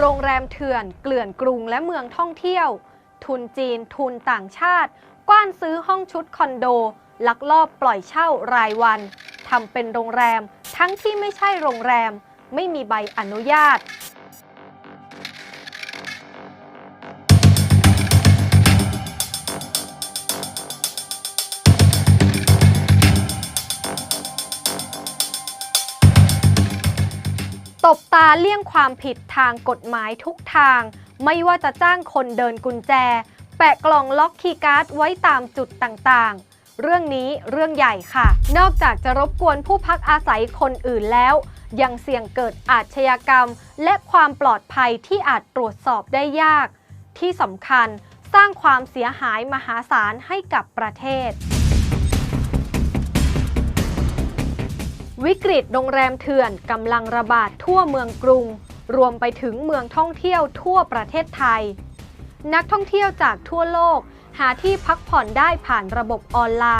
โรงแรมเถื่อน เกลื่อนกรุงและเมืองท่องเที่ยว ทุนจีน ทุนต่างชาติ กว้านซื้อห้องชุดคอนโด ลักลอบปล่อยเช่ารายวันทำเป็นโรงแรม ทั้งที่ไม่ใช่โรงแรม ไม่มีใบอนุญาต ตบตาเลี่ยงความผิดทางกฎหมายทุกทาง ไม่ว่าจะจ้างคนเดินกุญแจ แปะกล่องล็อกคีย์การ์ดไว้ตามจุดต่างๆ เรื่องนี้เรื่องใหญ่ค่ะ นอกจากจะรบกวนผู้พักอาศัยคนอื่นแล้ว ยังเสี่ยงเกิดอาชญากรรม และความปลอดภัยที่อาจตรวจสอบได้ยาก ที่สำคัญสร้างความเสียหายมหาศาลให้กับประเทศ วิกฤตโรงแรมเถื่อนกำลังระบาดทั่วเมืองกรุง รวมไปถึงเมืองท่องเที่ยวทั่วประเทศไทย นักท่องเที่ยวจากทั่วโลกหาที่พักผ่อนได้ผ่านระบบออนไลน์